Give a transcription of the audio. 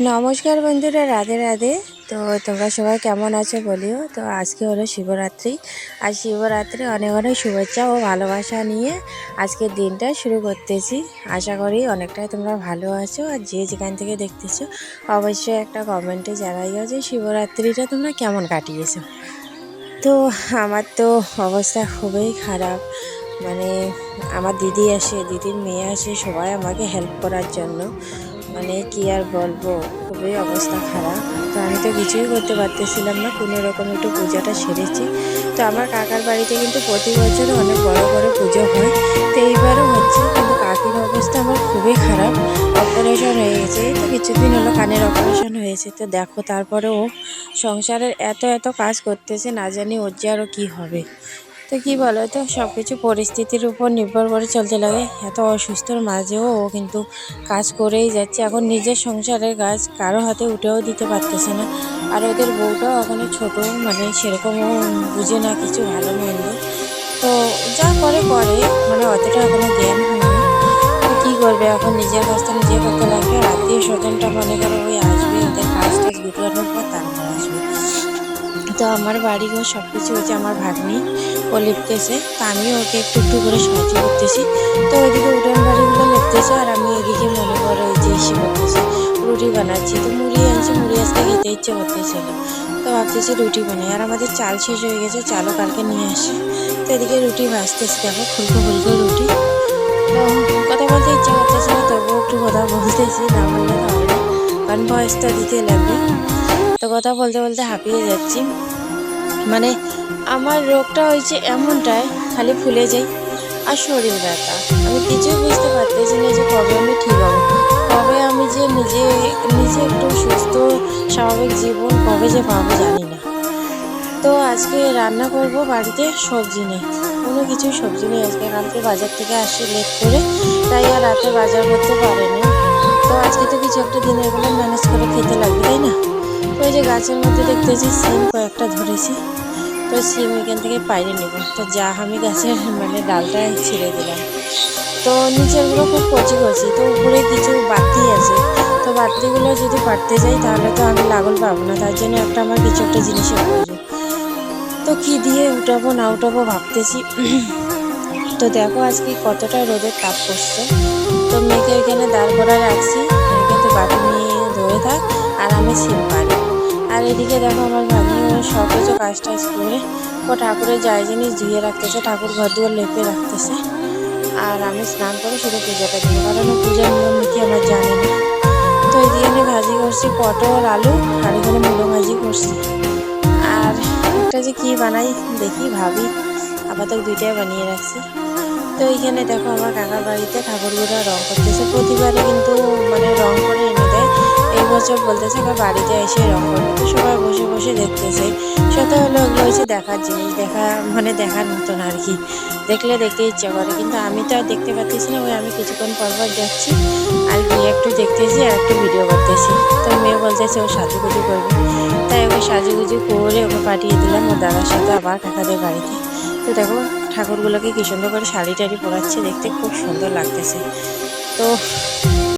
নমস্কার বন্ধুরা, রাধে রাধে। তো তোমরা সবাই কেমন আছো বলিও? তো আজকে হলো শিবরাত্রি। আর শিবরাত্রি অনেক অনেক শুভেচ্ছা ও ভালোবাসা নিয়ে আজকের দিনটা শুরু করতেছি। আশা করি অনেকটাই তোমরা ভালো আছো। আর যে যেখান থেকে দেখতেছো, অবশ্যই একটা কমেন্টে জানাইও যে শিবরাত্রিটা তোমরা কেমন কাটিয়েছো। তো আমার তো অবস্থা খুবই খারাপ। মানে আমার দিদি আসে, দিদির মেয়ে আসে সবাই আমাকে হেল্প করার জন্য। মানে কি আর বলব? খুবই অবস্থা খারাপ। তো আমি তো কিছুই করতে পারতেছিলাম না, কোনো রকম একটু পূজাটা সেরেছি। তো আমার কাকার বাড়িতে কিন্তু প্রতি বছর অনেক বড় বড় পুজো হয়। তো এইবারও হচ্ছে, কিন্তু কাকির অবস্থা আমার খুবই খারাপ। অপারেশন হয়ে গেছে তো কিছুদিন হলো কানের অপারেশন হয়েছে। তো দেখো, তারপরেও সংসারের এত এত কাজ করতেছে, না জানি ওর যে আরও কী হবে। তো কি বলো তো সব কিছু পরিস্থিতির উপর নির্ভর করে চলতে লাগে। এত অসুস্থর মাঝেও ও কিন্তু কাজ করেই যাচ্ছে। এখন নিজের সংসারের কাজ কারও হাতে উঠেও দিতে পারতেছে না। আর ওদের বউটাও এখনও ছোটো মানে সেরকমও বুঝে না কিছু, ভালো মন্দ তো যা করে করে মানে অতটা এখনও জ্ঞান হয়নি তো কী করবে? এখন নিজের কাজটা নিজে করতে লাগবে আত্মীয় স্বজনটা মনে করো ওই আসবে, ওদের গুটানোর পর তো আমার বাড়ি ঘর সব কিছু হচ্ছে আমার ভাগ্নি, ও লিখতেছে। তো আমিও ওকে একটু একটু করে সাহায্য করতেছি। তো ওইদিকে উঠান বাড়িগুলো লিখতেছে আর আমি এদিকে মনে করো ওই যে ইসে করতেছি রুটি বানাচ্ছি। তো মুড়ি আনছি, মুড়ি আজকে খেতে ইচ্ছে করতেছিল তো ভাবতেছি রুটি বানাই। আর আমাদের চাল শেষ হয়ে গেছে, চালও কালকে নিয়ে আসি। তো এদিকে রুটি ভাজতেছি, দেখো ফুলকো ফুলকো রুটি। তো কথা বলতে ইচ্ছে করতেছে না, তবুও একটু কথা বলতেছি, না বললে না। কারণ বয়সটা দিতে লাগবে। তো কথা বলতে বলতে হাঁপিয়ে যাচ্ছি। মানে আমার রোগটা হয়েছে এমনটাই, খালি ফুলে যাই আর শরীর ব্যথা। আমি কিছুই বুঝতে পারতেছি না যে কবে আমি ঠিক হব। কবে আমি যে নিজে নিজে একটু সুস্থ, স্বাভাবিক জীবন কবে যে পাবো জানি না। তো আজকে রান্না করব বাড়িতে সবজি নেই কোনো কিছু সবজি নেই আজকে, কালকে বাজার থেকে আসি লেট করে। তাই আর রাতে বাজার করতে পারেনি। তো আজকে তো কিছু একটা দিনের বেলা ম্যানেজ করে খেতে লাগবে, তাই না? ওই যে গাছের মধ্যে দেখতেছি সিম কয়েকটা ধরেছি, তো সিম এখান থেকে পাইরে নেব। তো যা আমি গাছের মানে ডালটা ছিঁড়ে দিলাম। তো নিচেরগুলো খুব কচি কচি, তো উপরে কিছু বাতি আছে। তো বাতিগুলো যদি পারতে যাই তাহলে তো আমি লাগল পাবো না, তার জন্য একটা আমার কিছু একটা জিনিসের প্রয়োজন। তো কি দিয়ে উঠাবো না উঠাবো ভাবতেছি। তো দেখো আজকে কতটা রোদের তাপ পড়ছে। তো মেয়েকে এখানে দাঁড় করা রাখছি কিন্তু বাটি নিয়ে ধরে থাক, আর আমি সিম পারি এদিকে দেখো আমার ভাগ্নি কিছু কাজ টাজ করে। ও ঠাকুরের যায় জিনিস ধুয়ে রাখতেছে, ঠাকুর ঘর দুয়ার লেপে রাখতেছে। আর আমি স্নান করে শুধু পূজাটা দিই, কারণ পূজার নিয়ম নীতি আমার জানি না। তো এদিকে আমি ভাজি করছি পটল, আলু, আর এখানে মুলো ভাজি করছি। আর একটা যে কী বানাই দেখি, ভাবি। আপাতত দুইটাই বানিয়ে রাখছি। তো এইখানে দেখো আমার কাকার বাড়িতে ঠাকুরগুলা রং করতেছে। প্রতিবারে কিন্তু মানে রং করে এনে দেয় বছর বলতেছে আমার বাড়িতে এসে রং করবে তো সবাই বসে বসে দেখতেছে সত হলো ওগুলো দেখার জিনিস, দেখা মানে দেখার মতন আর কি। দেখলে দেখতে ইচ্ছা করে, কিন্তু আমি তো আর দেখতে পাচ্ছি না, ওই আমি কিছুক্ষণ পর পর যাচ্ছি। আর গিয়ে একটু দেখতেছি আর একটু ভিডিও করতেছি। তো মেয়ে বলতেছে ও সাজুগুজু করবে। তাই ওকে সাজুগুজু করে ওকে পাঠিয়ে দিলাম ওর দাদার সাথে আবার কাকাদের বাড়িতে। তো দেখো, ঠাকুরগুলোকে কি সুন্দর করে শাড়ি টাড়ি পরাচ্ছে, দেখতে খুব সুন্দর লাগতেছে। তো